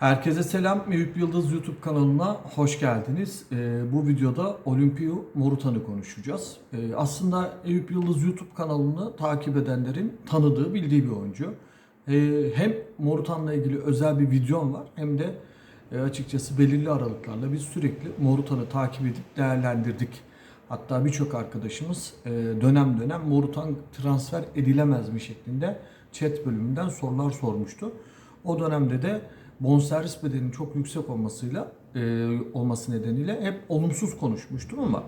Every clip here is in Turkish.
Herkese selam. Eyüp Yıldız YouTube kanalına hoş geldiniz. Ee, bu videoda Olimpiyo Morutan'ı konuşacağız. Ee, aslında Eyüp Yıldız YouTube kanalını takip edenlerin tanıdığı, bildiği bir oyuncu. Ee, hem Morutan'la ilgili özel bir videom var hem de e, açıkçası belirli aralıklarla biz sürekli Morutan'ı takip edip değerlendirdik. Hatta birçok arkadaşımız e, dönem dönem Morutan transfer edilemez mi şeklinde chat bölümünden sorular sormuştu. O dönemde de bonservis bedelinin çok yüksek olmasıyla e, olması nedeniyle hep olumsuz konuşmuştum ama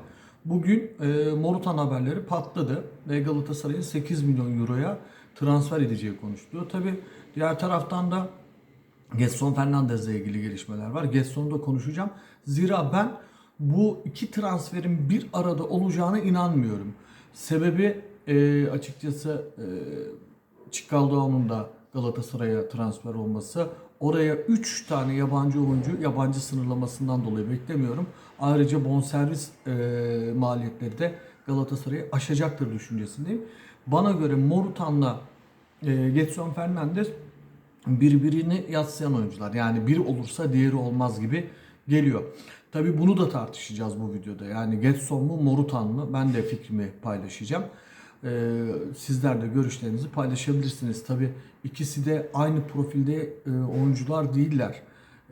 bugün e, Morutan haberleri patladı ve Galatasaray'ın 8 milyon euroya transfer edeceği konuşuluyor. Tabi diğer taraftan da Getson Fernandez'le ilgili gelişmeler var. Getson'u da konuşacağım. Zira ben bu iki transferin bir arada olacağına inanmıyorum. Sebebi e, açıkçası e, Çikaldao'nun da Galatasaray'a transfer olması. Oraya 3 tane yabancı oyuncu yabancı sınırlamasından dolayı beklemiyorum. Ayrıca bonservis e, maliyetleri de Galatasaray'ı aşacaktır düşüncesindeyim. Bana göre Morutan'la e, Getson Fernandez birbirini yatsıyan oyuncular. Yani biri olursa diğeri olmaz gibi geliyor. Tabii bunu da tartışacağız bu videoda. Yani Getson mu Morutan mı? Ben de fikrimi paylaşacağım. Ee, sizler de görüşlerinizi paylaşabilirsiniz. Tabii ikisi de aynı profilde e, oyuncular değiller.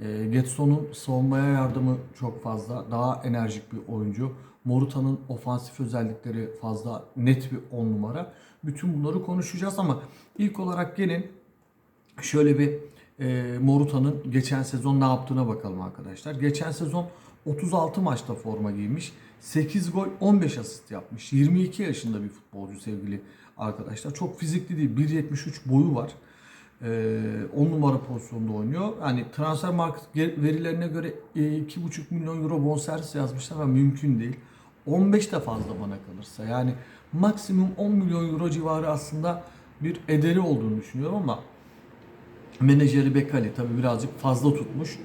E, Getson'un savunmaya yardımı çok fazla. Daha enerjik bir oyuncu. Morutan'ın ofansif özellikleri fazla net bir 10 numara. Bütün bunları konuşacağız ama ilk olarak gelin şöyle bir e, Moruta'nın geçen sezon ne yaptığına bakalım arkadaşlar. Geçen sezon 36 maçta forma giymiş. 8 gol 15 asist yapmış. 22 yaşında bir futbolcu sevgili arkadaşlar. Çok fizikli değil. 1.73 boyu var. E, 10 numara pozisyonda oynuyor. Yani transfer market verilerine göre e, 2,5 milyon euro bonservis yazmışlar ama mümkün değil. 15 de fazla bana kalırsa. Yani maksimum 10 milyon euro civarı aslında bir ederi olduğunu düşünüyorum ama menajeri Bekali tabi birazcık fazla tutmuş.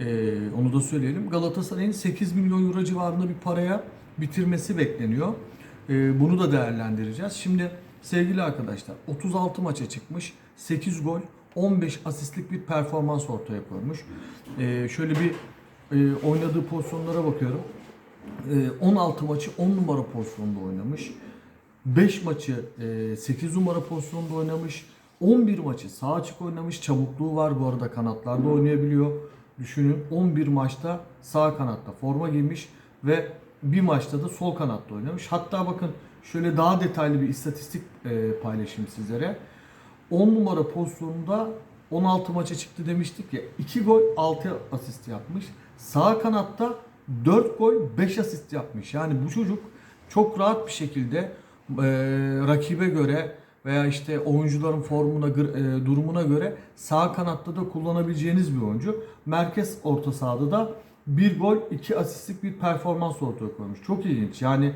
Ee, onu da söyleyelim. Galatasaray'ın 8 milyon euro civarında bir paraya bitirmesi bekleniyor. Ee, bunu da değerlendireceğiz. Şimdi sevgili arkadaşlar 36 maça çıkmış. 8 gol 15 asistlik bir performans ortaya koymuş. Ee, şöyle bir e, oynadığı pozisyonlara bakıyorum. Ee, 16 maçı 10 numara pozisyonda oynamış. 5 maçı e, 8 numara pozisyonda oynamış. 11 maçı sağ açık oynamış. Çabukluğu var bu arada kanatlarda oynayabiliyor. Düşünün 11 maçta sağ kanatta forma giymiş ve bir maçta da sol kanatta oynamış. Hatta bakın şöyle daha detaylı bir istatistik e, paylaşayım sizlere. 10 numara pozisyonunda 16 maça çıktı demiştik ya. 2 gol 6 asist yapmış. Sağ kanatta 4 gol 5 asist yapmış. Yani bu çocuk çok rahat bir şekilde e, rakibe göre veya işte oyuncuların formuna, e, durumuna göre sağ kanatta da kullanabileceğiniz bir oyuncu. Merkez orta sahada da bir gol, iki asistlik bir performans ortaya koymuş. Çok ilginç. Yani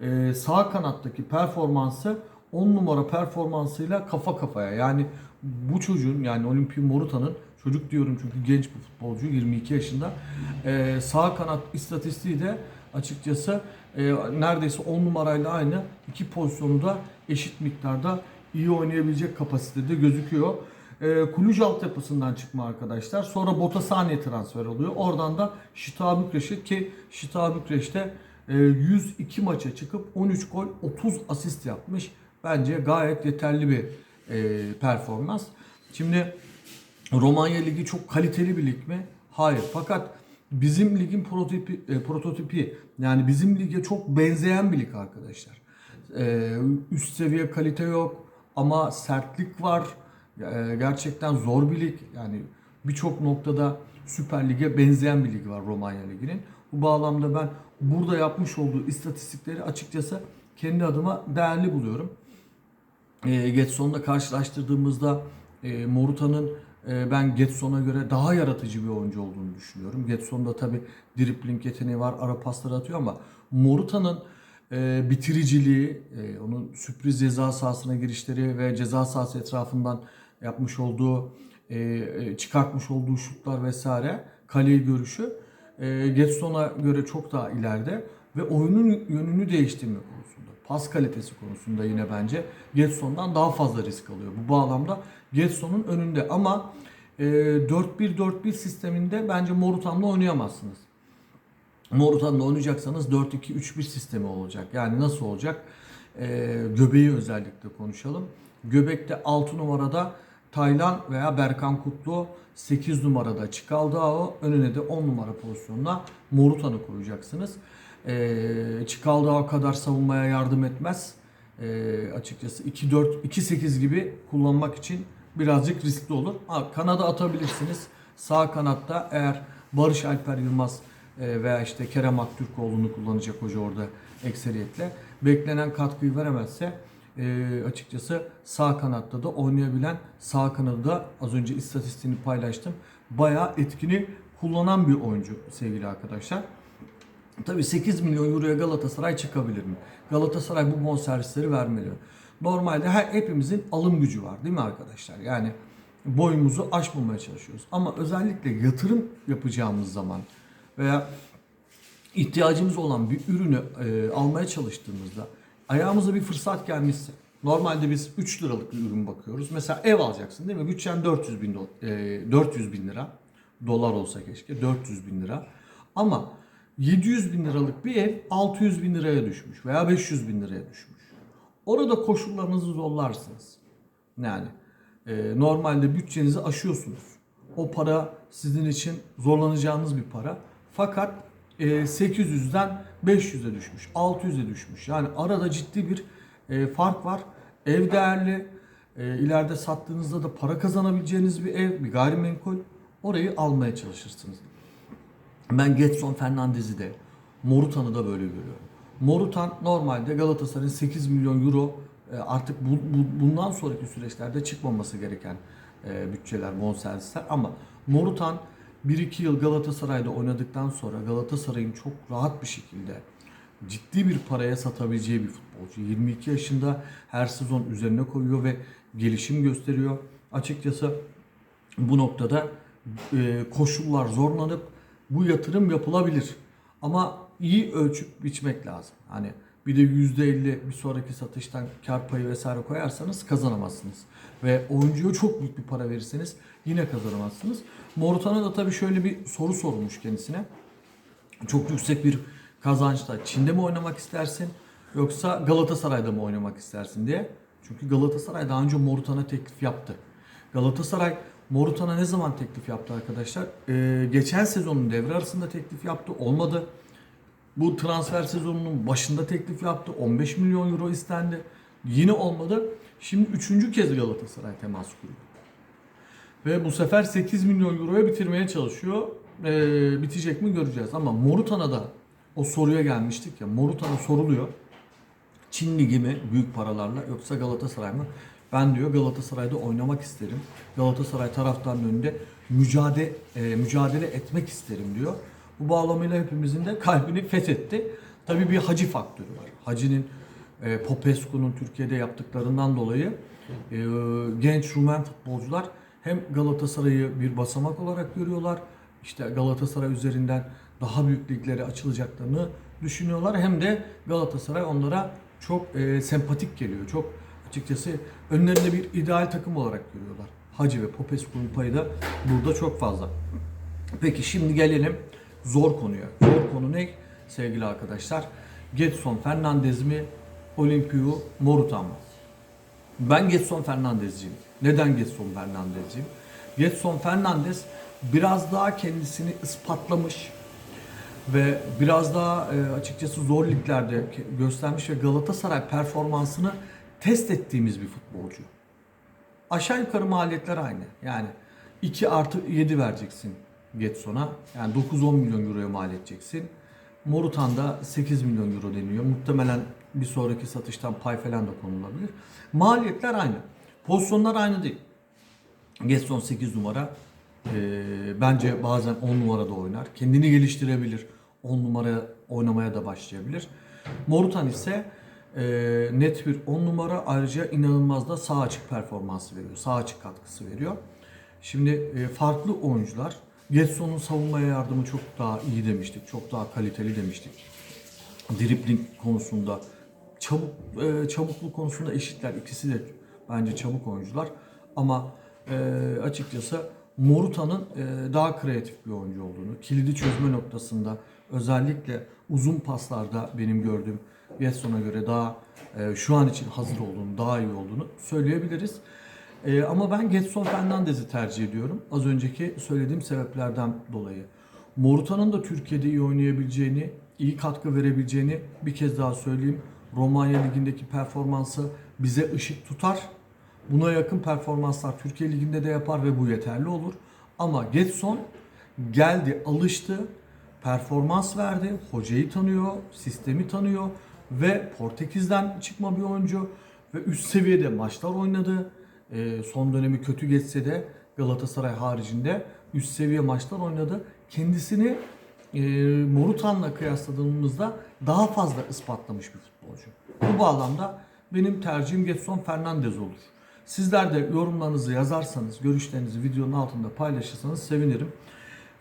e, sağ kanattaki performansı 10 numara performansıyla kafa kafaya. Yani bu çocuğun yani Olimpiyo Moruta'nın çocuk diyorum çünkü genç bir futbolcu 22 yaşında e, sağ kanat istatistiği de açıkçası e, neredeyse 10 numarayla aynı iki pozisyonu da eşit miktarda iyi oynayabilecek kapasitede gözüküyor. E, Kuluj altyapısından çıkma arkadaşlar. Sonra Botasani'ye transfer oluyor. Oradan da Şita Bükreş'e ki Şita Bükreş'te e, 102 maça çıkıp 13 gol 30 asist yapmış. Bence gayet yeterli bir e, performans. Şimdi Romanya Ligi çok kaliteli bir lig mi? Hayır. Fakat bizim ligin prototipi, e, prototipi yani bizim lige çok benzeyen bir lig arkadaşlar. E, üst seviye kalite yok ama sertlik var. E, gerçekten zor bir lig. Yani birçok noktada Süper Lig'e benzeyen bir lig var Romanya Ligi'nin. Bu bağlamda ben burada yapmış olduğu istatistikleri açıkçası kendi adıma değerli buluyorum. E, Getson'la karşılaştırdığımızda e, Moruta'nın e, ben Getson'a göre daha yaratıcı bir oyuncu olduğunu düşünüyorum. Getson'da tabi dribling yeteneği var, ara pasları atıyor ama Moruta'nın e, bitiriciliği, e, onun sürpriz ceza sahasına girişleri ve ceza sahası etrafından yapmış olduğu, e, e, çıkartmış olduğu şutlar vesaire, kaleyi görüşü e, Getson'a göre çok daha ileride ve oyunun yönünü değiştirme konusunda, pas kalitesi konusunda yine bence Getson'dan daha fazla risk alıyor. Bu bağlamda Getson'un önünde ama e, 4-1-4-1 sisteminde bence Morutan'la oynayamazsınız. Morutan'la oynayacaksanız 4-2-3-1 sistemi olacak. Yani nasıl olacak? Ee, göbeği özellikle konuşalım. Göbekte 6 numarada Taylan veya Berkan Kutlu, 8 numarada Çikaldao, önüne de 10 numara pozisyonuna Morutan'ı koyacaksınız. Ee, Çikaldao kadar savunmaya yardım etmez. Ee, açıkçası 2-4, 2-8 gibi kullanmak için birazcık riskli olur. Ha, kanada atabilirsiniz. Sağ kanatta eğer Barış Alper Yılmaz e, veya işte Kerem Aktürkoğlu'nu kullanacak hoca orada ekseriyetle. Beklenen katkıyı veremezse e, açıkçası sağ kanatta da oynayabilen sağ kanadı da az önce istatistiğini paylaştım. Bayağı etkili kullanan bir oyuncu sevgili arkadaşlar. Tabii 8 milyon euroya Galatasaray çıkabilir mi? Galatasaray bu bonservisleri vermeli. Normalde her hepimizin alım gücü var değil mi arkadaşlar? Yani boyumuzu aşmamaya çalışıyoruz. Ama özellikle yatırım yapacağımız zaman veya ihtiyacımız olan bir ürünü e, almaya çalıştığımızda ayağımıza bir fırsat gelmişse normalde biz 3 liralık bir ürün bakıyoruz. Mesela ev alacaksın değil mi? Bütçen 400 bin, e, 400 bin lira. Dolar olsa keşke 400 bin lira. Ama 700 bin liralık bir ev 600 bin liraya düşmüş veya 500 bin liraya düşmüş. Orada koşullarınızı zorlarsınız. Yani e, normalde bütçenizi aşıyorsunuz. O para sizin için zorlanacağınız bir para. Fakat e, 800'den 500'e düşmüş, 600'e düşmüş. Yani arada ciddi bir e, fark var. Ev değerli, e, ileride sattığınızda da para kazanabileceğiniz bir ev, bir gayrimenkul. Orayı almaya çalışırsınız. Ben Getson Fernandez'i de Morutan'ı da böyle görüyorum. Morutan normalde Galatasaray'ın 8 milyon euro e, artık bu, bu- bundan sonraki süreçlerde çıkmaması gereken e, bütçeler, bonservisler ama Morutan 1-2 yıl Galatasaray'da oynadıktan sonra Galatasaray'ın çok rahat bir şekilde ciddi bir paraya satabileceği bir futbolcu. 22 yaşında her sezon üzerine koyuyor ve gelişim gösteriyor. Açıkçası bu noktada e, koşullar zorlanıp bu yatırım yapılabilir. Ama iyi ölçüp biçmek lazım. Hani bir de %50 bir sonraki satıştan kar payı vesaire koyarsanız kazanamazsınız. Ve oyuncuya çok büyük bir para verirseniz yine kazanamazsınız. Morutan'a da tabii şöyle bir soru sorulmuş kendisine. Çok yüksek bir kazançta Çin'de mi oynamak istersin yoksa Galatasaray'da mı oynamak istersin diye. Çünkü Galatasaray daha önce Morutan'a teklif yaptı. Galatasaray Morutan'a ne zaman teklif yaptı arkadaşlar? Ee, geçen sezonun devre arasında teklif yaptı. Olmadı. Bu transfer sezonunun başında teklif yaptı. 15 milyon euro istendi. Yine olmadı. Şimdi üçüncü kez Galatasaray temas kuruyor. Ve bu sefer 8 milyon euroya bitirmeye çalışıyor. Ee, bitecek mi göreceğiz. Ama Morutan'a da o soruya gelmiştik ya. Morutan'a soruluyor. Çin Ligi mi büyük paralarla yoksa Galatasaray mı? Ben diyor Galatasaray'da oynamak isterim. Galatasaray taraftarının önünde mücadele, e, mücadele etmek isterim diyor. Bu bağlamıyla hepimizin de kalbini fethetti. Tabii bir hacı faktörü var. Hacı'nın e, Popescu'nun Türkiye'de yaptıklarından dolayı e, genç Rumen futbolcular hem Galatasaray'ı bir basamak olarak görüyorlar. İşte Galatasaray üzerinden daha büyük liglere açılacaklarını düşünüyorlar. Hem de Galatasaray onlara çok e, sempatik geliyor. Çok açıkçası önlerinde bir ideal takım olarak görüyorlar. Hacı ve Popescu'nun payı da burada çok fazla. Peki şimdi gelelim zor konuya. Zor konu ne sevgili arkadaşlar? Getson Fernandez mi? Olimpiyo Morutan mı? Ben Getson Fernandezciyim. Neden Getson Fernandezciyim? Getson Fernandez biraz daha kendisini ispatlamış ve biraz daha e, açıkçası zor liglerde göstermiş ve Galatasaray performansını test ettiğimiz bir futbolcu. Aşağı yukarı maliyetler aynı. Yani 2 artı 7 vereceksin Getson'a. Yani 9-10 milyon euroya mal edeceksin. Morutan'da 8 milyon euro deniyor. Muhtemelen bir sonraki satıştan pay falan da konulabilir. Maliyetler aynı. Pozisyonlar aynı değil. Getson 8 numara. Ee, bence bazen 10 numarada oynar. Kendini geliştirebilir. 10 numara oynamaya da başlayabilir. Morutan ise e, net bir 10 numara ayrıca inanılmaz da sağ açık performansı veriyor. Sağ açık katkısı veriyor. Şimdi e, farklı oyuncular. Getson'un savunmaya yardımı çok daha iyi demiştik. Çok daha kaliteli demiştik. Dribling konusunda çabuk e, çabukluk konusunda eşitler. İkisi de bence çabuk oyuncular. Ama e, açıkçası Moruta'nın e, daha kreatif bir oyuncu olduğunu, kilidi çözme noktasında özellikle uzun paslarda benim gördüğüm Getson'a göre daha e, şu an için hazır olduğunu, daha iyi olduğunu söyleyebiliriz. E, ama ben Getson Fernandez'i tercih ediyorum. Az önceki söylediğim sebeplerden dolayı. Moruta'nın da Türkiye'de iyi oynayabileceğini, iyi katkı verebileceğini bir kez daha söyleyeyim. Romanya Ligi'ndeki performansı bize ışık tutar. Buna yakın performanslar Türkiye Ligi'nde de yapar ve bu yeterli olur. Ama Getson geldi, alıştı, performans verdi, hocayı tanıyor, sistemi tanıyor ve Portekiz'den çıkma bir oyuncu ve üst seviyede maçlar oynadı. Ee, son dönemi kötü geçse de Galatasaray haricinde üst seviye maçlar oynadı. Kendisini e, Morutan'la kıyasladığımızda daha fazla ispatlamış bir futbolcu. Bu bağlamda benim tercihim Getson Fernandez olur. Sizler de yorumlarınızı yazarsanız, görüşlerinizi videonun altında paylaşırsanız sevinirim.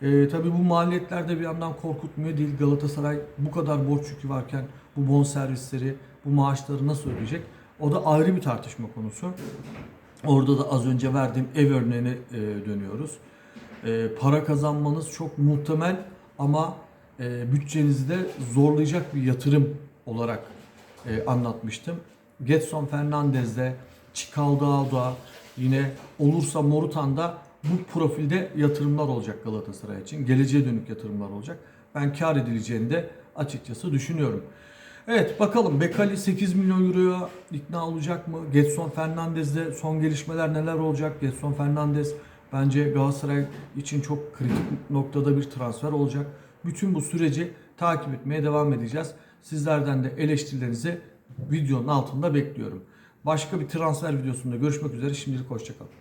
Ee, tabii bu maliyetler de bir yandan korkutmuyor değil. Galatasaray bu kadar borç yükü varken bu bon servisleri, bu maaşları nasıl ödeyecek? O da ayrı bir tartışma konusu. Orada da az önce verdiğim ev örneğine e, dönüyoruz. E, para kazanmanız çok muhtemel ama e, bütçenizi de zorlayacak bir yatırım olarak e, anlatmıştım. Getson Fernandez'de, Çikaldağ'da yine olursa Morutan'da bu profilde yatırımlar olacak Galatasaray için. Geleceğe dönük yatırımlar olacak. Ben kar edileceğini de açıkçası düşünüyorum. Evet bakalım Bekali 8 milyon euroya ikna olacak mı? Getson Fernandez'de son gelişmeler neler olacak? Getson Fernandez bence Galatasaray için çok kritik noktada bir transfer olacak. Bütün bu süreci takip etmeye devam edeceğiz. Sizlerden de eleştirilerinizi videonun altında bekliyorum. Başka bir transfer videosunda görüşmek üzere. Şimdilik hoşçakalın.